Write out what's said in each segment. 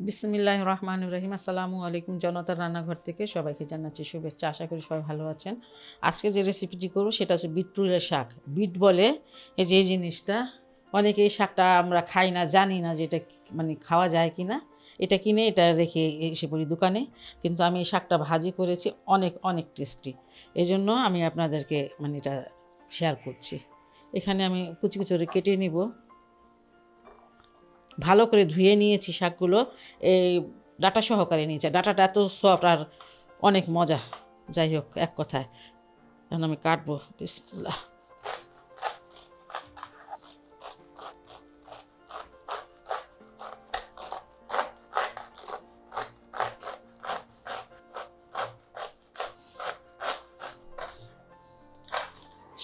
বিসমিল্লাহ রহমান রহিম আসসালামু আলাইকুম জনতার রান্নাঘর থেকে সবাইকে জানাচ্ছি শুভেচ্ছা। আশা করি সবাই ভালো আছেন। আজকে যে রেসিপিটি করব সেটা হচ্ছে বিটরুলের শাক। বিট বলে এই যে জিনিসটা, অনেকে এই শাকটা আমরা খাই না, জানি না যে এটা মানে খাওয়া যায় কি না। এটা কিনে এটা রেখে এসে পড়ি দোকানে। কিন্তু আমি এই শাকটা ভাজি করেছি, অনেক অনেক টেস্টি এই জন্য আমি আপনাদেরকে মানে এটা শেয়ার করছি। এখানে আমি কুচি কুচি করে কেটে নিব। ভালো করে ধুয়ে নিয়েছি শাকগুলো। এই ডাটা সহকারে নিয়েছে। ডাটাটা এত সফট আর অনেক মজা। যাই হোক, এক কথায়। এখন আমি কাটবো। বিসমিল্লাহ।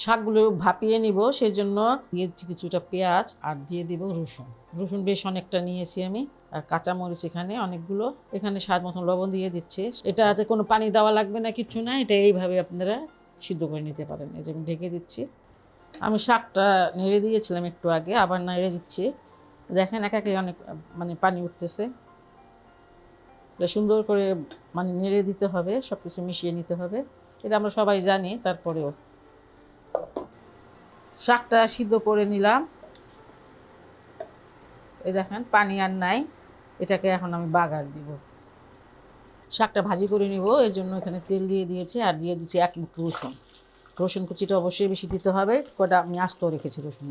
শাকগুলো ভাপিয়ে নিব সেই জন্য দিয়েছি কিছুটা পেঁয়াজ আর দিয়ে দিব রসুন। রসুন বেশ অনেকটা নিয়েছি আমি, আর কাঁচামরিচ এখানে অনেকগুলো। এখানে স্বাদ মতন লবণ দিয়ে দিচ্ছে। এটাতে কোনো পানি দেওয়া লাগবে না কিছু না, এটা এইভাবে আপনারা সিদ্ধ করে নিতে পারেন। এই যে আমি ঢেকে দিচ্ছি। আমি শাকটা নেড়ে দিয়েছিলাম একটু আগে, আবার নেড়ে দিচ্ছি। দেখেন এক একে অনেক মানে পানি উঠতেছে। এটা সুন্দর করে মানে নেড়ে দিতে হবে সব কিছু মিশিয়ে নিতে হবে। এটা আমরা সবাই জানি, তারপরেও। শাকটা সিদ্ধ করে নিলাম। এই দেখেন, পানি আর নাই। এটাকে এখন আমি বাগার দিব। শাকটা ভাজি করে নিব, এর জন্য এখানে তেল দিয়ে দিয়েছি আর দিয়ে দিচ্ছি এক মুঠ রসুন। রসুন কুচিটা অবশ্যই বেশি দিতে হবে কটা আমি আস্ত রেখেছি রসুন।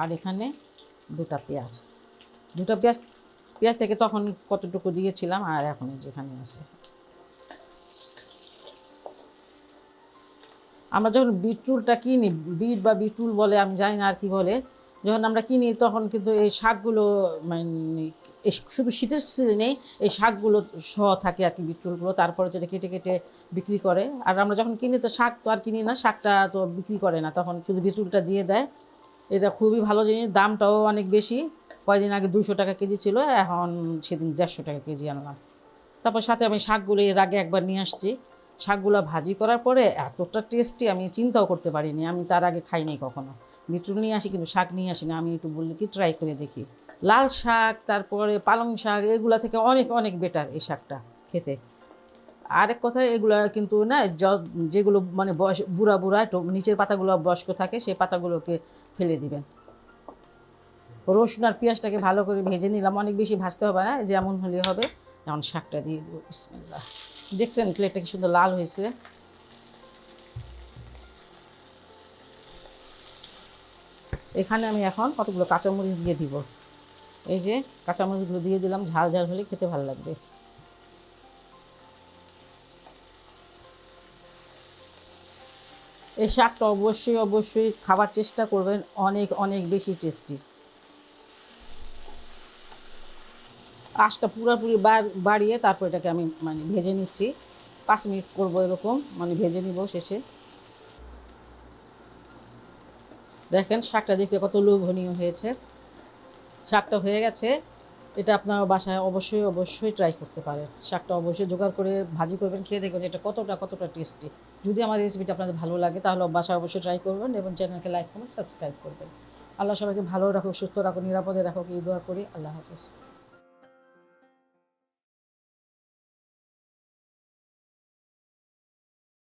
আর এখানে দুটা পেঁয়াজ। দুটা পেঁয়াজ পেঁয়াজ থেকে তখন কতটুকু দিয়েছিলাম আর এখন যেখানে আছে। আমরা যখন বিটরুলটা কিনি বিট বা বিটরুল বলে, আমি জানি না আর কি বলে, যখন আমরা কিনি তখন কিন্তু এই শাকগুলো মানে শুধু শীতের সিজনেই এই শাকগুলো সহ থাকে আর কি বিটরুলগুলো তারপরে যেটা কেটে কেটে বিক্রি করে। আর আমরা যখন কিনি তো শাক তো আর কিনি না, শাকটা তো বিক্রি করে না, তখন শুধু বিটরুলটা দিয়ে দেয়। এটা খুবই ভালো জিনিস, দামটাও অনেক বেশি। কয়েকদিন আগে দুশো টাকা কেজি ছিল, এখন সেদিন দেড়শো টাকা কেজি আনলাম। তারপর সাথে আমি শাকগুলো এর আগে একবার নিয়ে আসছি। শাকগুলো ভাজি করার পরে এতটা টেস্টি আমি চিন্তাও করতে পারিনি। আমি তার আগে খাইনি কখনো। বিটরুল নিয়ে আসি কিন্তু শাক নিয়ে আসি না আমি একটু বললে কি ট্রাই করে দেখি। লাল শাক, তারপরে পালং শাক, এগুলা থেকে অনেক অনেক বেটার এই শাকটা খেতে। আরেক কথা, এগুলা কিন্তু না যেগুলো মানে বয়স, বুড়া বুড়া নিচের পাতাগুলো বয়স্ক থাকে, সেই পাতাগুলোকে ফেলে দিবেন। রসুন আর পেঁয়াজটাকে ভালো করে ভেজে নিলাম। অনেক বেশি ভাজতে হবে না, যেমন হলে হবে। যেমন শাকটা দিয়ে দেবো, বিসমিল্লাহ। দেখছেন প্লেটটা কি সুন্দর লাল হয়েছে? এখানে আমি এখন কতগুলো কাঁচামরিচ দিয়ে দিব। এই যে কাঁচামরিচগুলো দিয়ে দিলাম, ঝাল ঝাল হলে খেতে ভালো লাগবে। এই শাকটা অবশ্যই অবশ্যই খাবার চেষ্টা করবেন, অনেক অনেক বেশি টেস্টি। আঁচটা পুরোপুরি বাড়িয়ে তারপর এটাকে আমি মানে ভেজে নিচ্ছি। পাঁচ মিনিট করব এরকম মানে ভেজে নিব শেষে। দেখেন শাকটা দেখতে কত লোভনীয় হয়েছে। শাকটা হয়ে গেছে, এটা আপনার বাসায় অবশ্যই অবশ্যই ট্রাই করতে পারেন। শাকটা অবশ্যই জোগাড় করে ভাজি করবেন, খেয়ে দেখবেন এটা কতটা কতটা টেস্টি যদি আমার রেসিপিটা আপনাদের ভালো লাগে, তাহলে বাসায় অবশ্যই ট্রাই করবেন এবং চ্যানেলকে লাইক করবেন সাবস্ক্রাইব করবেন। আল্লাহ সবাইকে ভালো রাখুক, সুস্থ রাখুক, নিরাপদে রাখুক, এই দোয়া করি। আল্লাহ হাফিজ।